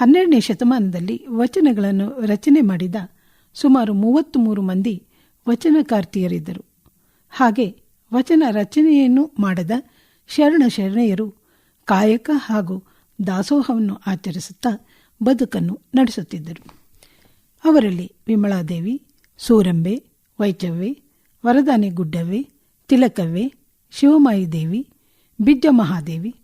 ಹನ್ನೆರಡನೇ ಶತಮಾನದಲ್ಲಿ ವಚನಗಳನ್ನು ರಚನೆ ಮಾಡಿದ ಸುಮಾರು ಮೂವತ್ತ್ ಮೂರು ಮಂದಿ ವಚನಕಾರ್ತಿಯರಿದ್ದರು. ಹಾಗೆ ವಚನ ರಚನೆಯನ್ನು ಮಾಡದ ಶರಣ ಶರಣೆಯರು ಕಾಯಕ ಹಾಗೂ ದಾಸೋಹವನ್ನು ಆಚರಿಸುತ್ತಾ ಬದುಕನ್ನು ನಡೆಸುತ್ತಿದ್ದರು. ಅವರಲ್ಲಿ ವಿಮಲಾದೇವಿ ಸೂರಂಬೆ ವೈಚವ್ವೆ ವರದಾನಿ ಗುಡ್ಡವ್ವೆ ತಿಲಕವ್ವೆ ಶಿವಮಾಯಿ ದೇವಿ ಬಿಜ್ಜ ಮಹಾದೇವಿ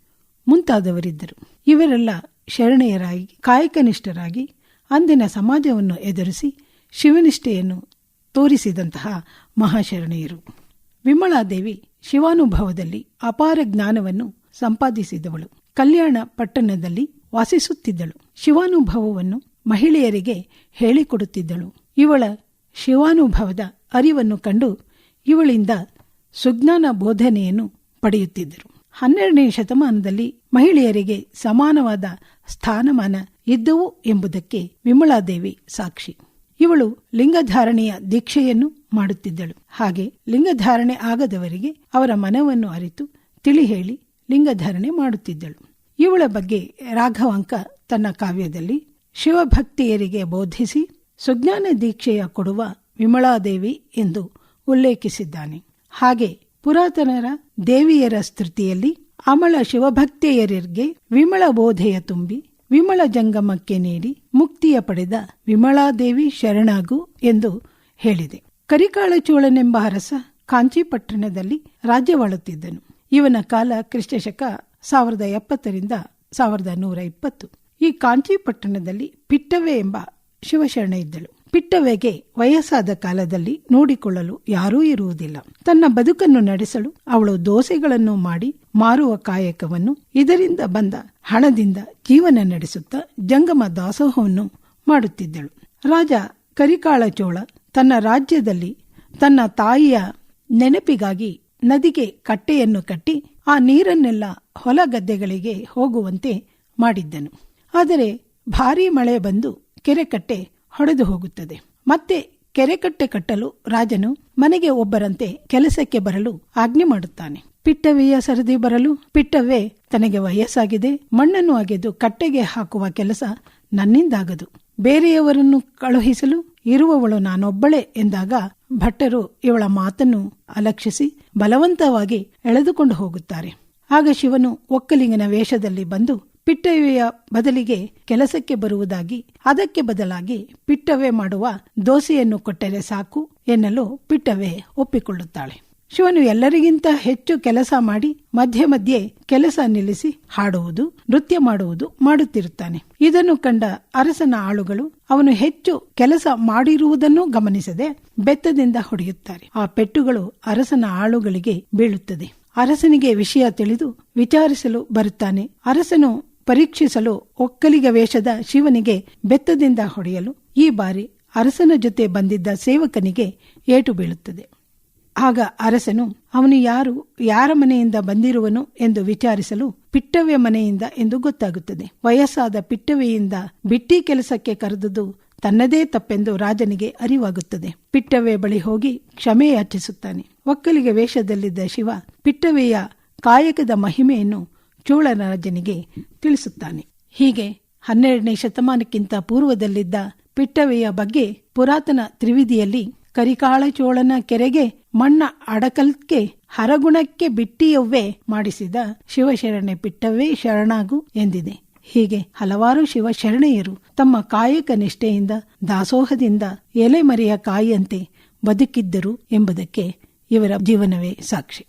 ಮುಂತಾದವರಿದ್ದರು. ಇವರೆಲ್ಲ ಶರಣೆಯರಾಗಿ, ಕಾಯಕನಿಷ್ಠರಾಗಿ ಅಂದಿನ ಸಮಾಜವನ್ನು ಎದುರಿಸಿ ಶಿವನಿಷ್ಠೆಯನ್ನು ತೋರಿಸಿದಂತಹ ಮಹಾಶರಣೆಯರು. ವಿಮಲಾದೇವಿ ಶಿವಾನುಭವದಲ್ಲಿ ಅಪಾರ ಜ್ಞಾನವನ್ನು ಸಂಪಾದಿಸಿದವಳು. ಕಲ್ಯಾಣ ಪಟ್ಟಣದಲ್ಲಿ ವಾಸಿಸುತ್ತಿದ್ದಳು. ಶಿವಾನುಭವವನ್ನು ಮಹಿಳೆಯರಿಗೆ ಹೇಳಿಕೊಡುತ್ತಿದ್ದಳು. ಇವಳ ಶಿವಾನುಭವದ ಅರಿವನ್ನು ಕಂಡು ಇವಳಿಂದ ಸುಜ್ಞಾನ ಬೋಧನೆಯನ್ನು ಪಡೆಯುತ್ತಿದ್ದರು. ಹನ್ನೆರಡನೇ ಶತಮಾನದಲ್ಲಿ ಮಹಿಳೆಯರಿಗೆ ಸಮಾನವಾದ ಸ್ಥಾನಮಾನ ಇದ್ದವು ಎಂಬುದಕ್ಕೆ ವಿಮಲಾದೇವಿ ಸಾಕ್ಷಿ. ಇವಳು ಲಿಂಗಧಾರಣೆಯ ದೀಕ್ಷೆಯನ್ನು ಮಾಡುತ್ತಿದ್ದಳು. ಹಾಗೆ ಲಿಂಗಧಾರಣೆ ಆಗದವರಿಗೆ ಅವರ ಮನವನ್ನು ಅರಿತು ತಿಳಿ ಹೇಳಿ ಲಿಂಗಧಾರಣೆ ಮಾಡುತ್ತಿದ್ದಳು. ಇವಳ ಬಗ್ಗೆ ರಾಘವಾಂಕ ತನ್ನ ಕಾವ್ಯದಲ್ಲಿ ಶಿವಭಕ್ತಿಯರಿಗೆ ಬೋಧಿಸಿ ಸುಜ್ಞಾನ ದೀಕ್ಷೆಯ ಕೊಡುವ ವಿಮಲಾದೇವಿ ಎಂದು ಉಲ್ಲೇಖಿಸಿದ್ದಾನೆ. ಹಾಗೆ ಪುರಾತನರ ದೇವಿಯರ ಸ್ತೃತಿಯಲ್ಲಿ ಅಮಳ ಶಿವಭಕ್ತೆಯರಿಗೆ ವಿಮಳ ಬೋಧೆಯ ತುಂಬಿ ವಿಮಳ ಜಂಗಮಕ್ಕೆ ನೀಡಿ ಮುಕ್ತಿಯ ಪಡೆದ ವಿಮಳಾದೇವಿ ಶರಣಾಗು ಎಂದು ಹೇಳಿದೆ. ಕರಿಕಾಳಚೋಳನೆಂಬ ಅರಸ ಕಾಂಚಿಪಟ್ಟಣದಲ್ಲಿ ರಾಜ್ಯವಾಳುತ್ತಿದ್ದನು. ಇವನ ಕಾಲ ಕ್ರಿಸ್ತಶಕ ಸಾವಿರದ ಎಪ್ಪತ್ತರಿಂದ ಸಾವಿರದ ನೂರ ಇಪ್ಪತ್ತು. ಈ ಕಾಂಚಿಪಟ್ಟಣದಲ್ಲಿ ಪಿಟ್ಟವೆ ಎಂಬ ಶಿವಶರಣ ಇದ್ದಳು. ಪಿಟ್ಟವೆಗೆ ವಯಸ್ಸಾದ ಕಾಲದಲ್ಲಿ ನೋಡಿಕೊಳ್ಳಲು ಯಾರೂ ಇರುವುದಿಲ್ಲ. ತನ್ನ ಬದುಕನ್ನು ನಡೆಸಲು ಅವಳು ದೋಸೆಗಳನ್ನು ಮಾಡಿ ಮಾರುವ ಕಾಯಕವನ್ನು ಇದರಿಂದ ಬಂದ ಹಣದಿಂದ ಜೀವನ ನಡೆಸುತ್ತಾ ಜಂಗಮ ದಾಸೋಹವನ್ನು ಮಾಡುತ್ತಿದ್ದಳು. ರಾಜ ಕರಿಕಾಳ ಚೋಳ ತನ್ನ ರಾಜ್ಯದಲ್ಲಿ ತನ್ನ ತಾಯಿಯ ನೆನಪಿಗಾಗಿ ನದಿಗೆ ಕಟ್ಟೆಯನ್ನು ಕಟ್ಟಿ ಆ ನೀರನ್ನೆಲ್ಲ ಹೊಲ ಗದ್ದೆಗಳಿಗೆ ಹೋಗುವಂತೆ ಮಾಡಿದ್ದನು. ಆದರೆ ಭಾರೀ ಮಳೆ ಬಂದು ಕೆರೆಕಟ್ಟೆ ಹೊಡೆದು ಹೋಗುತ್ತದೆ. ಮತ್ತೆ ಕೆರೆಕಟ್ಟೆ ಕಟ್ಟಲು ರಾಜನು ಮನೆಗೆ ಒಬ್ಬರಂತೆ ಕೆಲಸಕ್ಕೆ ಬರಲು ಆಜ್ಞೆ ಮಾಡುತ್ತಾನೆ. ಪಿಟ್ಟವೆಯ ಸರದಿ ಬರಲು ಪಿಟ್ಟವೇ ತನಗೆ ವಯಸ್ಸಾಗಿದೆ. ಮಣ್ಣನ್ನು ಅಗೆದು ಕಟ್ಟೆಗೆ ಹಾಕುವ ಕೆಲಸ ನನ್ನಿಂದಾಗದು. ಬೇರೆಯವರನ್ನು ಕಳುಹಿಸಲು ಇರುವವಳು ನಾನೊಬ್ಬಳೆ ಎಂದಾಗ ಭಟ್ಟರು ಇವಳ ಮಾತನ್ನು ಅಲಕ್ಷಿಸಿ ಬಲವಂತವಾಗಿ ಎಳೆದುಕೊಂಡು ಹೋಗುತ್ತಾರೆ. ಆಗ ಶಿವನು ಒಕ್ಕಲಿಂಗನ ವೇಷದಲ್ಲಿ ಬಂದು ಪಿಟ್ಟವೆಯ ಬದಲಿಗೆ ಕೆಲಸಕ್ಕೆ ಬರುವುದಾಗಿ, ಅದಕ್ಕೆ ಬದಲಾಗಿ ಪಿಟ್ಟವೆ ಮಾಡುವ ದೋಸೆಯನ್ನು ಕೊಟ್ಟರೆ ಸಾಕು ಎನ್ನಲು ಪಿಟ್ಟವೆ ಒಪ್ಪಿಕೊಳ್ಳುತ್ತಾಳೆ. ಶಿವನು ಎಲ್ಲರಿಗಿಂತ ಹೆಚ್ಚು ಕೆಲಸ ಮಾಡಿ ಮಧ್ಯೆ ಮಧ್ಯೆ ಕೆಲಸ ನಿಲ್ಲಿಸಿ ಹಾಡುವುದು, ನೃತ್ಯ ಮಾಡುವುದು ಮಾಡುತ್ತಿರುತ್ತಾನೆ. ಇದನ್ನು ಕಂಡ ಅರಸನ ಆಳುಗಳು ಅವನು ಹೆಚ್ಚು ಕೆಲಸ ಮಾಡಿರುವುದನ್ನು ಗಮನಿಸದೆ ಬೆತ್ತದಿಂದ ಹೊಡೆಯುತ್ತಾರೆ. ಆ ಪೆಟ್ಟುಗಳು ಅರಸನ ಆಳುಗಳಿಗೆ ಬೀಳುತ್ತದೆ. ಅರಸನಿಗೆ ವಿಷಯ ತಿಳಿದು ವಿಚಾರಿಸಲು ಬರುತ್ತಾನೆ. ಅರಸನು ಪರೀಕ್ಷಿಸಲು ಒಕ್ಕಲಿಗ ವೇಷದ ಶಿವನಿಗೆ ಬೆತ್ತದಿಂದ ಹೊಡೆಯಲು ಈ ಬಾರಿ ಅರಸನ ಜೊತೆ ಬಂದಿದ್ದ ಸೇವಕನಿಗೆ ಏಟು ಬೀಳುತ್ತದೆ. ಆಗ ಅರಸನು, ಅವನು ಯಾರು, ಯಾರ ಮನೆಯಿಂದ ಬಂದಿರುವನು ಎಂದು ವಿಚಾರಿಸಲು ಪಿಟ್ಟವೆ ಮನೆಯಿಂದ ಎಂದು ಗೊತ್ತಾಗುತ್ತದೆ. ವಯಸ್ಸಾದ ಪಿಟ್ಟವೆಯಿಂದ ಬಿಟ್ಟಿ ಕೆಲಸಕ್ಕೆ ಕರೆದುದು ತನ್ನದೇ ತಪ್ಪೆಂದು ರಾಜನಿಗೆ ಅರಿವಾಗುತ್ತದೆ. ಪಿಟ್ಟವೆ ಬಳಿ ಹೋಗಿ ಕ್ಷಮೆ ಯಾಚಿಸುತ್ತಾನೆ ಒಕ್ಕಲಿಗೆ ವೇಷದಲ್ಲಿದ್ದ ಶಿವ ಪಿಟ್ಟವೆಯ ಕಾಯಕದ ಮಹಿಮೆಯನ್ನು ಚೋಳರಾಜನಿಗೆ ತಿಳಿಸುತ್ತಾನೆ. ಹೀಗೆ ಹನ್ನೆರಡನೇ ಶತಮಾನಕ್ಕಿಂತ ಪೂರ್ವದಲ್ಲಿದ್ದ ಪಿಟ್ಟವೆಯ ಬಗ್ಗೆ ಪುರಾತನ ತ್ರಿವಿಧಿಯಲ್ಲಿ ಕರಿಕಾಳ ಚೋಳನ ಕೆರೆಗೆ ಮಣ್ಣ ಅಡಕಲ್ಕೆ ಹರಗುಣಕ್ಕೆ ಬಿಟ್ಟಿಯವ್ವೇ ಮಾಡಿಸಿದ ಶಿವಶರಣೆ ಪಿಟ್ಟವೇ ಶರಣಾಗು ಎಂದಿದೆ. ಹೀಗೆ ಹಲವಾರು ಶಿವಶರಣೆಯರು ತಮ್ಮ ಕಾಯಕ ನಿಷ್ಠೆಯಿಂದ ದಾಸೋಹದಿಂದ ಎಲೆಮರೆಯ ಕಾಯಿಯಂತೆ ಬದುಕಿದ್ದರು ಎಂಬುದಕ್ಕೆ ಇವರ ಜೀವನವೇ ಸಾಕ್ಷಿ.